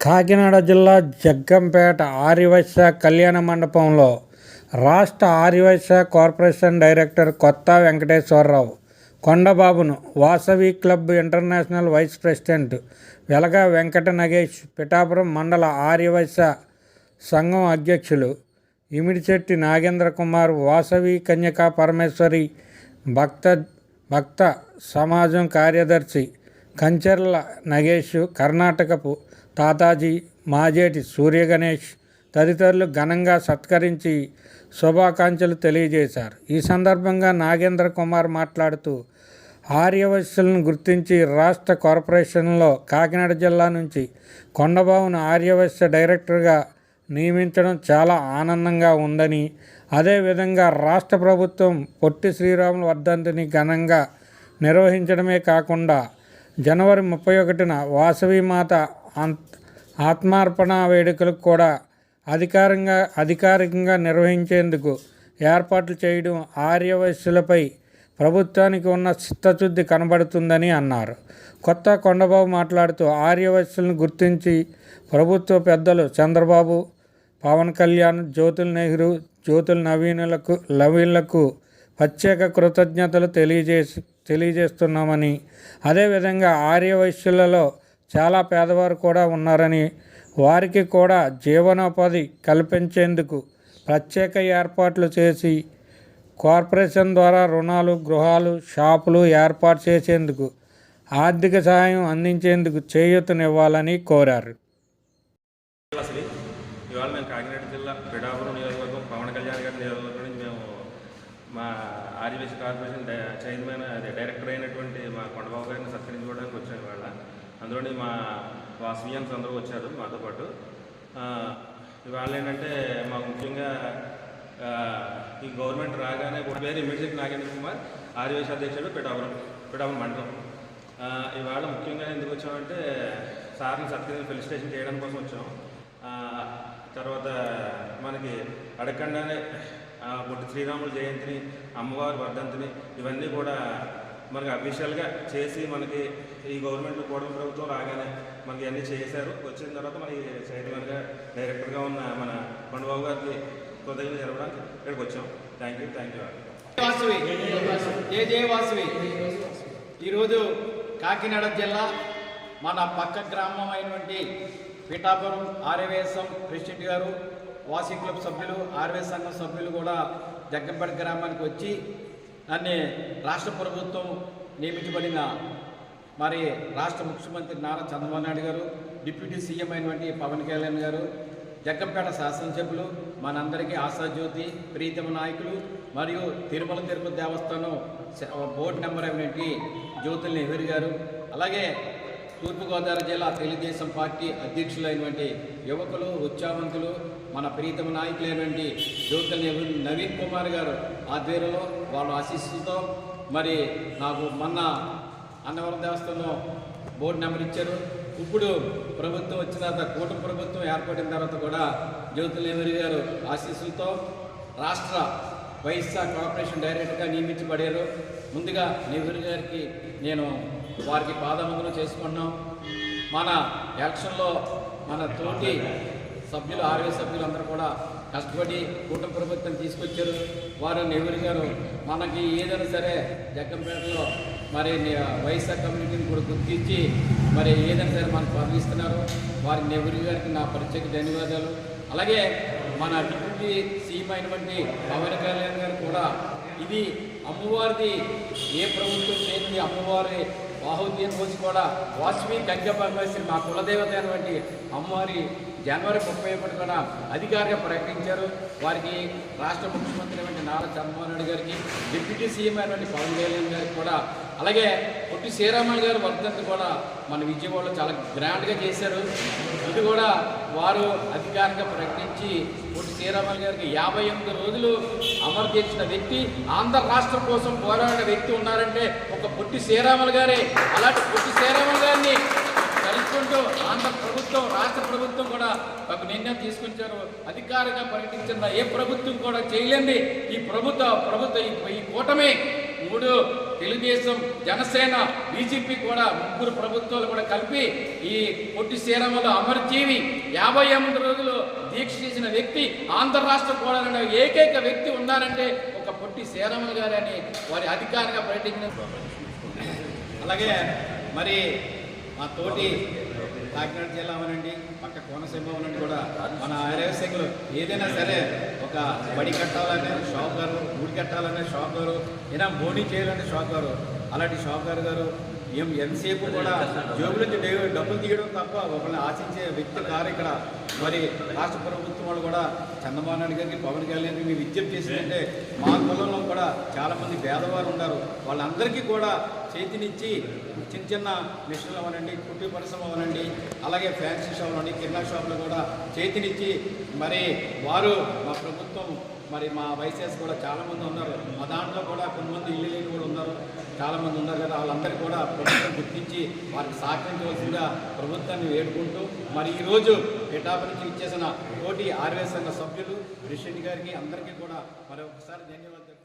కాకినాడ జిల్లా జగ్గంపేట ఆర్యవైశ్య కళ్యాణ మండపంలో రాష్ట్ర Aryavysya corporation director Kotha Venkateswararao కొండబాబును Vasavi club international vice president Velaga Venkata Nagesh Pithapuram మండల ఆర్యవైశ్య సంఘం అధ్యక్షులు ఇమిడిచెట్టి నాగేంద్ర కుమార్ వాసవి కన్యకా పరమేశ్వరి భక్త భక్త సమాజం కార్యదర్శి కంచెర్ల నగేష్ కర్ణాటకపు తాతాజీ మాజేటి సూర్యగణేష్ తదితరులు ఘనంగా సత్కరించి శుభాకాంక్షలు తెలియజేశారు. ఈ సందర్భంగా నాగేంద్ర కుమార్ మాట్లాడుతూ ఆర్యవశ్యులను గుర్తించి రాష్ట్ర కార్పొరేషన్లో కాకినాడ జిల్లా నుంచి కొండబాబును ఆర్యవశ్య డైరెక్టర్గా నియమించడం చాలా ఆనందంగా ఉందని అదేవిధంగా రాష్ట్ర ప్రభుత్వం పొట్టి శ్రీరాములు వర్ధంతిని ఘనంగా నిర్వహించడమే కాకుండా జనవరి ముప్పై ఒకటిన వాసవి మాత ఆత్మార్పణ వేడుకలకు కూడా అధికారంగా అధికారికంగా నిర్వహించేందుకు ఏర్పాట్లు చేయడం ఆర్యవైశ్యులపై ప్రభుత్వానికి ఉన్న చిత్తశుద్ధి కనబడుతుందని అన్నారు. కొత్త కొండబాబు మాట్లాడుతూ ఆర్యవైశ్యులను గుర్తించి ప్రభుత్వ పెద్దలు చంద్రబాబు పవన్ కళ్యాణ్ జ్యోతుల్ నెహ్రూ జ్యోతుల నవీనులకు నవీన్లకు ప్రత్యేక కృతజ్ఞతలు తెలియజేసి తెలియజేస్తున్నామని. అదేవిధంగా ఆర్యవైశ్యులలో చాలా పేదవారు కూడా ఉన్నారని వారికి కూడా జీవనోపాధి కల్పించేందుకు ప్రత్యేక ఏర్పాట్లు చేసి కార్పొరేషన్ ద్వారా రుణాలు గృహాలు షాపులు ఏర్పాటు చేసేందుకు ఆర్థిక సహాయం అందించేందుకు చేయూతనివ్వాలని కోరారు. ఇవాళ మేము కాకినాడ జిల్లా పిఠాపురం నియోజకవర్గం పవన్ కళ్యాణ్ గారి నియోజకవర్గం నుంచి మేము మా ఆర్యవేశ కార్పొరేషన్ చైర్మన్ డైరెక్టర్ అయినటువంటి మా కొండబాబు గారిని సత్కరించుకోవడానికి వచ్చాం ఇవాళ. అందులోని మా వాసవియన్స్ అందరూ వచ్చారు మాతో పాటు. ఇవాళ ఏంటంటే మాకు ముఖ్యంగా ఈ గవర్నమెంట్ రాగానే ఒక పేరు ఇమీడియట్ నాగేంద్ర కుమార్ ఆర్యవేశ అధ్యక్షుడు పిఠాపురం పిఠాపురం మండలం. ఇవాళ ముఖ్యంగా ఎందుకు వచ్చామంటే సార్ని సత్కరించి ఫెలిస్టేషన్ చేయడం కోసం వచ్చాం. తర్వాత మనకి అడగకుండానే ఆ, పొట్టి శ్రీరాముల జయంతిని అమ్మవారి వర్ధంతిని ఇవన్నీ కూడా మనకి అఫీషియల్గా చేసి మనకి ఈ గవర్నమెంట్ కూడమి ప్రభుత్వం రాగానే మనకి అన్నీ చేశారు. వచ్చిన తర్వాత మనకి చైర్మన్గా డైరెక్టర్గా ఉన్న మన పండుబాబు గారికి కృతజ్ఞత జరపడానికి ఇక్కడికి వచ్చాం. Thank you thank you Vasavi జయ జయ వాసవి ఈరోజు కాకినాడ జిల్లా మన పక్క గ్రామం అయినటువంటి పీఠాపురం ఆర్యవేశం ప్రెసిడెంట్ గారు వాసి క్లబ్ సభ్యులు ఆర్యవేశ సంఘం సభ్యులు కూడా జగ్గంపేట గ్రామానికి వచ్చి దాన్ని రాష్ట్ర ప్రభుత్వం నియమించబడిన మరి రాష్ట్ర ముఖ్యమంత్రి నారా చంద్రబాబు నాయుడు గారు డిప్యూటీ సీఎం అయినటువంటి పవన్ కళ్యాణ్ గారు జగ్గంపేట శాసనసభ్యులు మనందరికీ ఆశాజ్యోతి ప్రీతమ నాయకులు మరియు తిరుమల తిరుపతి దేవస్థానం బోర్డు నెంబర్ అయినటువంటి జ్యోతుల్ నెహ్రూ గారు అలాగే తూర్పుగోదావరి జిల్లా తెలుగుదేశం పార్టీ అధ్యక్షులైనటువంటి యువకులు ఉత్సాహవంతులు మన ప్రీతమ నాయకులైనటువంటి జ్యోతుల నవీన్ కుమార్ గారు ఆధ్వర్యంలో వాళ్ళ ఆశీస్సులతో మరి నాకు మొన్న అన్నవరం దేవస్థానం బోర్డు నెంబర్ ఇచ్చారు. ఇప్పుడు ప్రభుత్వం వచ్చిన తర్వాత కూటమి ప్రభుత్వం ఏర్పడిన తర్వాత కూడా జ్యోతుల నెహ్రూ గారు ఆశీస్సులతో రాష్ట్ర వైఎస్ఆర్ కార్పొరేషన్ డైరెక్టర్గా నియమించబడారు. ముందుగా నెహ్రూ గారికి నేను వారికి పాదవందనం చేసుకున్నాం మన ఎలక్షన్లో మన తోటి సభ్యులు ఆర్వీ సభ్యులు అందరూ కూడా కష్టపడి కూటమి ప్రభుత్వం తీసుకొచ్చారు. వారు నెహ్రూ గారు మనకి ఏదైనా సరే జగ్గంపేటలో మరి వైఎస్ఆర్ కమ్యూనిటీని కూడా గుర్తించి మరి ఏదైనా సరే మనకు పంపిస్తున్నారు వారికి నెహ్రూ గారికి నా ప్రత్యేక ధన్యవాదాలు. అలాగే మన డిప్యూటీ సీఎం అయినటువంటి పవన్ కళ్యాణ్ గారు కూడా ఇది అమ్మవారిది ఏ ప్రభుత్వం చేయని అమ్మవారి బాహుద్యం రోజు కూడా వాసవి గంగ పరమేశ్వరి మా కులదేవత అయినటువంటి అమ్మవారి జనవరి ముప్పై ఒకటి కూడా అధికారిగా ప్రకటించారు. వారికి రాష్ట్ర ముఖ్యమంత్రి అయినటువంటి నారా చంద్రబాబు నాయుడు గారికి డిప్యూటీ సీఎం అయినటువంటి పవన్ కళ్యాణ్ గారికి కూడా అలాగే పొట్టి శ్రీరామన్ గారు వర్ధంతి కూడా మన విజయవాడలో చాలా గ్రాండ్గా చేశారు. ఇది కూడా వారు అధికారికంగా ప్రకటించి శ్రీరామల్ గారికి యాభై ఎనిమిది రోజులు అమరు చేసిన వ్యక్తి ఆంధ్ర రాష్ట్రం కోసం పోరాడిన వ్యక్తి ఉన్నారంటే ఒక పొట్టి శ్రీరామల్ గారే. అలాంటి పొట్టి శ్రీరామల్ గారిని కలుసుకుంటూ ఆంధ్ర ప్రభుత్వం రాష్ట్ర ప్రభుత్వం కూడా ఒక నిర్ణయం తీసుకొచ్చారు. అధికారంగా ప్రకటించిన ఏ ప్రభుత్వం కూడా చేయలేండి ఈ ప్రభుత్వ ప్రభుత్వ ఈ- ఈ కూటమి మూడు తెలుగుదేశం జనసేన బీజేపీ కూడా ముగ్గురు ప్రభుత్వాలు కూడా కలిపి ఈ పొట్టి శ్రీరాములు అమరజీవి యాభై ఎనిమిది రోజులు దీక్ష చేసిన వ్యక్తి ఆంధ్ర రాష్ట్ర కోడాలనే ఏకైక వ్యక్తి ఉన్నారంటే ఒక పొట్టి శ్రీరాములు గారు అని వారి అధికారిగా ప్రకటించిన అలాగే మరి మా తోటి కాకినాడ జిల్లా అవనండి పక్క కోనసీమ అవనండి కూడా మన ఆరోగ్యశాఖలో ఏదైనా సరే ఒక బడి కట్టాలనే షాప్ గారు గుడి కట్టాలనే షాప్ గారు ఏదైనా బోనీ చేయాలనే షాప్ గారు అలాంటి షాప్ గారు గారు ఏం ఎంతసేపు కూడా జోబుల నుంచి డబ్బులు తీయడం తప్ప ఒకరిని ఆశించే వ్యక్తి కారు ఇక్కడ. మరి రాష్ట్ర ప్రభుత్వం వాళ్ళు కూడా చంద్రబాబు నాయుడు గారికి పవన్ కళ్యాణ్ గారికి విజ్ఞప్తి చేసిందంటే మా కులంలో కూడా చాలామంది పేదవారు ఉన్నారు. వాళ్ళందరికీ కూడా చేతినిచ్చి చిన్న చిన్న మిషన్లు అవనండి కుట్టి పరిశ్రమ అవనండి అలాగే ఫ్యాన్సీ షాప్ అవనండి కిరాణా షాపులు కూడా చేతినిచ్చి మరి వారు మా ప్రభుత్వం మరి మా వైసీఎస్ కూడా చాలామంది ఉన్నారు. మా దాంట్లో కూడా కొంతమంది ఇల్లు లేని కూడా ఉన్నారు. చాలామంది ఉన్నారు కదా వాళ్ళందరికీ కూడా ప్రభుత్వం గుర్తించి వారికి సహకరించవలసిందిగా ప్రభుత్వాన్ని వేడుకుంటూ మరి ఈరోజు పిఠాపు నుంచి ఇచ్చేసిన కోటి ఆర్వేస్ సంఘ సభ్యులు రిషెడ్డి గారికి అందరికీ కూడా మరి ఒకసారి ధన్యవాదాలు.